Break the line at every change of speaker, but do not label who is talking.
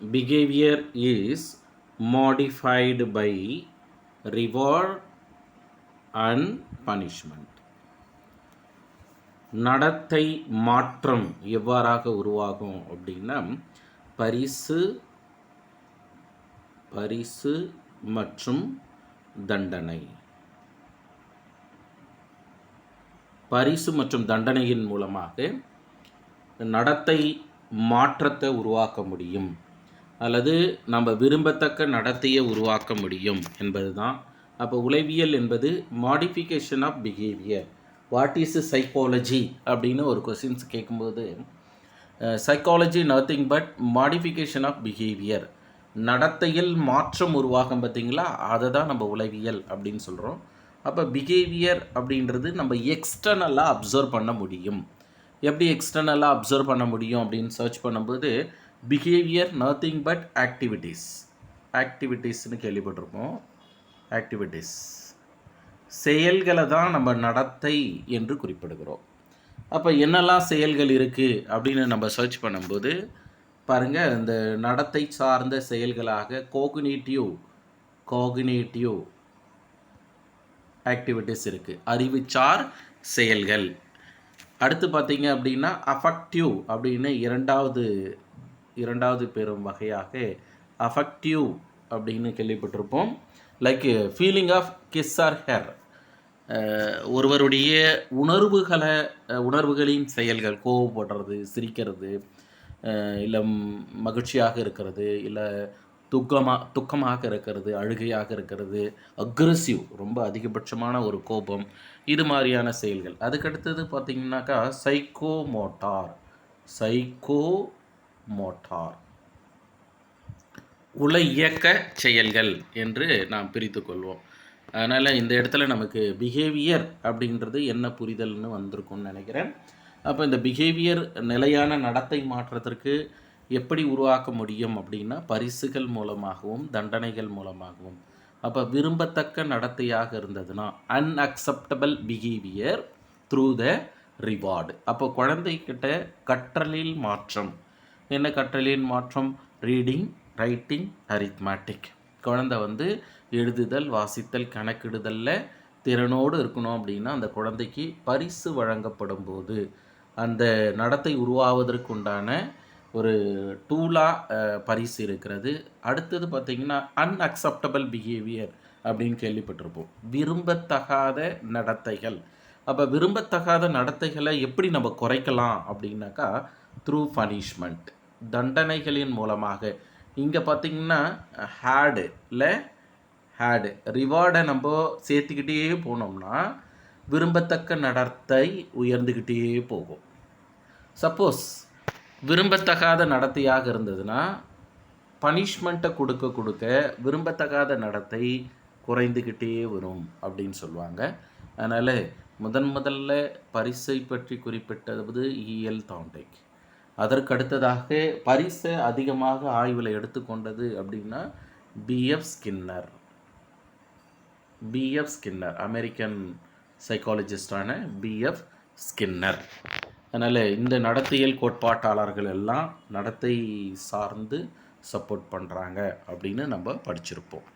behavior is modified by reward and punishment. நடத்தை மாற்றம் எவ்வாறாக உருவாகும் அப்படின்னா பரிசு பரிசு மற்றும் தண்டனை. பரிசு மற்றும் தண்டனையின் மூலமாக நடத்தை மாற்றத்தை உருவாக்க முடியும். அல்லது நம்ம விரும்பத்தக்க நடத்தையை உருவாக்க முடியும் என்பது தான் அப்போ உளவியல் என்பது modification of behaviour what is psychology அப்படின்னு ஒரு கொஸ்டின்ஸ் கேட்கும்போது psychology nothing but modification of behaviour நடத்தையில் மாற்றம் உருவாகும் பார்த்திங்களா? அதை தான் நம்ம உளவியல் அப்படின்னு சொல்கிறோம் அப்போ பிஹேவியர் அப்படின்றது நம்ம எக்ஸ்டர்னலாக அப்சர்வ் பண்ண முடியும். எப்படி எக்ஸ்டர்னலாக அப்சர்வ் பண்ண முடியும் அப்படின்னு சர்ச் பண்ணும்போது பிஹேவியர் நத்திங் பட் ஆக்டிவிட்டீஸ் ஆக்டிவிட்டீஸ்னு கேள்விப்பட்டிருப்போம். ஆக்டிவிட்டீஸ் செயல்களை தான் நம்ம நடத்தை என்று குறிப்பிடுகிறோம். அப்போ என்னெல்லாம் செயல்கள் இருக்குது அப்படின்னு நம்ம சர்ச் பண்ணும்போது பாருங்கள் இந்த நடத்தை சார்ந்த செயல்களாக கோகுனேட்டிவ் கோகுனேட்டிவ் ஆக்டிவிட்டீஸ் இருக்குது அறிவுச்சார் செயல்கள். அடுத்து பார்த்தீங்க அப்படின்னா அஃபக்டிவ் அப்படின்னு இரண்டாவது இரண்டாவது பெரும் வகையாக அஃபெக்டிவ் அப்படின்னு கேள்விப்பட்டிருப்போம். Like feeling of his or her ஒருவருடைய உணர்வுகளை உணர்வுகளின் செயல்கள் கோவப்படுறது சிரிக்கிறது இல்லை மகிழ்ச்சியாக இருக்கிறது இல்லை துக்கமாக துக்கமாக இருக்கிறது அழுகையாக இருக்கிறது அக்ரஸிவ் ரொம்ப அதிகபட்சமான ஒரு கோபம் இது மாதிரியான செயல்கள். அதுக்கடுத்தது பார்த்திங்கனாக்கா சைக்கோ மோட்டார் சைக்கோ மோட்டார். உல இயக்க செயல்கள் என்று நாம் பிரித்து கொள்வோம். அதனால் இந்த இடத்துல நமக்கு பிஹேவியர் அப்படின்றது என்ன புரிதல்னு வந்திருக்கும்னு நினைக்கிறேன். அப்போ இந்த பிஹேவியர் நிலையான நடத்தை மாற்றத்திற்கு எப்படி உருவாக்க முடியும் அப்படின்னா பரிசுகள் மூலமாகவும் தண்டனைகள் மூலமாகவும். அப்போ விரும்பத்தக்க நடத்தையாக இருந்ததுன்னா unacceptable behaviour through the reward அப்போ குழந்தைகிட்ட கற்றலில் மாற்றம் என்ன கற்றலின் மாற்றம்? Reading writing arithmetic. குழந்தை வந்து எழுதுதல் வாசித்தல் கணக்கிடுதலில் திறனோடு இருக்கணும் அப்படின்னா அந்த குழந்தைக்கு பரிசு வழங்கப்படும் போது அந்த நடத்தை உருவாவதற்குண்டான ஒரு டூலாக பரிசு இருக்கிறது. அடுத்தது பார்த்திங்கன்னா அன்அக்செப்டபிள் பிஹேவியர் அப்படின்னு கேள்விப்பட்டிருப்போம். விரும்பத்தகாத நடத்தைகள். அப்போ விரும்பத்தகாத நடத்தைகளை எப்படி நம்ம குறைக்கலாம் அப்படின்னாக்கா த்ரூ பனிஷ்மெண்ட் தண்டனைகளின் மூலமாக. இங்கே பார்த்தீங்கன்னா ஹேடு இல்லை ஹேடு ரிவார்டை நம்ம சேர்த்துக்கிட்டே போனோம்னா விரும்பத்தக்க நடத்தை உயர்ந்துக்கிட்டே போகும். சப்போஸ் விரும்பத்தகாத நடத்தையாக இருந்ததுன்னா பனிஷ்மெண்ட்டை கொடுக்க கொடுக்க விரும்பத்தகாத நடத்தை குறைந்துக்கிட்டே வரும் அப்படின்னு சொல்லுவாங்க. அதனால் முதன் முதல்ல பரிசை பற்றி குறிப்பிட்டது இஎல் தாண்டேக். அதற்கு அடுத்ததாக பரிசை அதிகமாக ஆய்வில் எடுத்துக்கொண்டது அப்படின்னா B F Skinner. B F Skinner. American சைக்காலஜிஸ்டான B F Skinner. அதனால் இந்த நடத்தையியல் கோட்பாட்டாளர்கள் எல்லாம் நடத்தை சார்ந்து சப்போர்ட் பண்ணுறாங்க அப்படின்னு நம்ம படிச்சிருப்போம்.